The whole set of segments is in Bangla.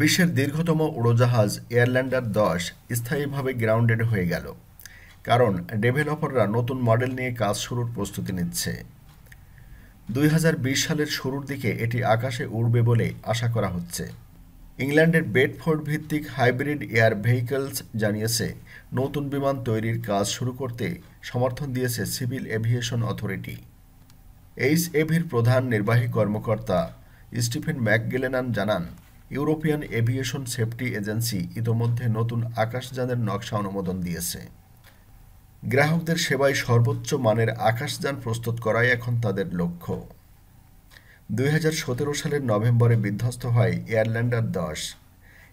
বিশ্বের দীর্ঘতম উড়োজাহাজ এয়ারল্যান্ডার দশ স্থায়ীভাবে গ্রাউন্ডেড হয়ে গেল, কারণ ডেভেলপাররা নতুন মডেল নিয়ে কাজ শুরুর প্রস্তুতি নিচ্ছে। দুই হাজার বিশ সালের শুরুর দিকে এটি আকাশে উড়বে বলে আশা করা হচ্ছে। ইংল্যান্ডের বেডফোর্ড ভিত্তিক হাইব্রিড এয়ার ভেহিকলস জানিয়েছে, নতুন বিমান তৈরির কাজ শুরু করতে সমর্থন দিয়েছে সিভিল এভিয়েশন অথরিটি। এইচ এভির প্রধান নির্বাহী কর্মকর্তা স্টিফেন ম্যাকগেলেনান জানান ইউরোপিয়ান এভিয়েশন সেফটি এজেন্সি ইতোমধ্যে নতুন আকাশযানের নকশা অনুমোদন দিয়েছে। গ্রাহকদের সেবায় সর্বোচ্চ মানের আকাশযান প্রস্তুত করাই এখন তাদের লক্ষ্য। দুই হাজার সতেরো সালের নভেম্বরে বিধ্বস্ত হয় এয়ারল্যান্ডার দশ।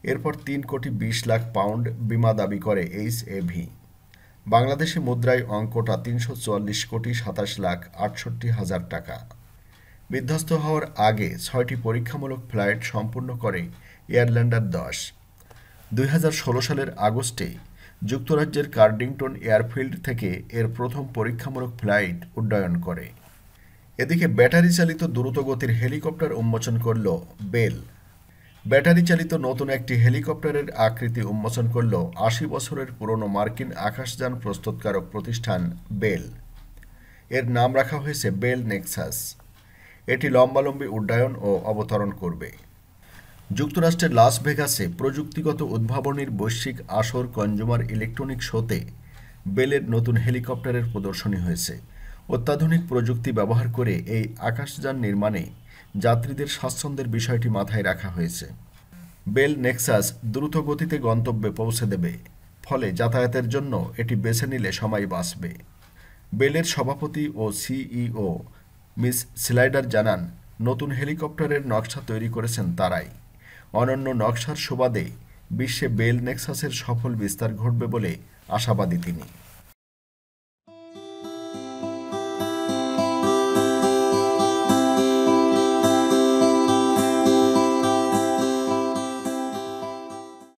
এরপর তিন কোটি বিশ লাখ পাউন্ড বিমা দাবি করে এইচ এভি বাংলাদেশি মুদ্রায় অঙ্কটা তিনশো চুয়াল্লিশ কোটি সাতাশ লাখ আটষট্টি হাজার টাকা। বিধ্বস্ত হওয়ার আগে ছয়টি পরীক্ষামূলক ফ্লাইট সম্পূর্ণ করে এয়ারল্যান্ডার দশ। দুই সালের আগস্টে যুক্তরাজ্যের কার্ডিংটন এয়ারফিল্ড থেকে এর প্রথম পরীক্ষামূলক ফ্লাইট উড্ডয়ন করে। এদিকে ব্যাটারি চালিত দ্রুতগতির হেলিকপ্টার উন্মোচন করল বেল। ব্যাটারি চালিত নতুন একটি হেলিকপ্টারের আকৃতি উন্মোচন করল আশি বছরের পুরনো মার্কিন আকাশযান প্রস্তুতকারক প্রতিষ্ঠান বেল। এর নাম রাখা হয়েছে বেল নেক্সাস। এটি লম্বালম্বী উড্ডয়ন ও অবতরণ করবে। যুক্তরাষ্ট্রের লাস ভেগাসে প্রযুক্তিগত উদ্ভাবনীর বৈশ্বিক আসর কনজুমার ইলেকট্রনিক শোতে বেলের নতুন হেলিকপ্টারের প্রদর্শনী হয়েছে। অত্যাধুনিক প্রযুক্তি ব্যবহার করে এই আকাশযান নির্মাণে যাত্রীদের স্বাচ্ছন্দ্যের বিষয়টি মাথায় রাখা হয়েছে। বেল নেক্সাস দ্রুত গতিতে গন্তব্যে পৌঁছে দেবে, ফলে যাতায়াতের জন্য এটি বেছে নিলে সময় বাঁচবে। বেলের সভাপতি ও সিইও মিস স্লাইডার জানান, নতুন হেলিকপ্টারের নকশা তৈরি করেছেন তারাই। অনন্য নকশার সুবাদে বিশ্বে বেল নেক্সাসের সফল বিস্তার ঘটবে বলে আশাবাদী তিনি।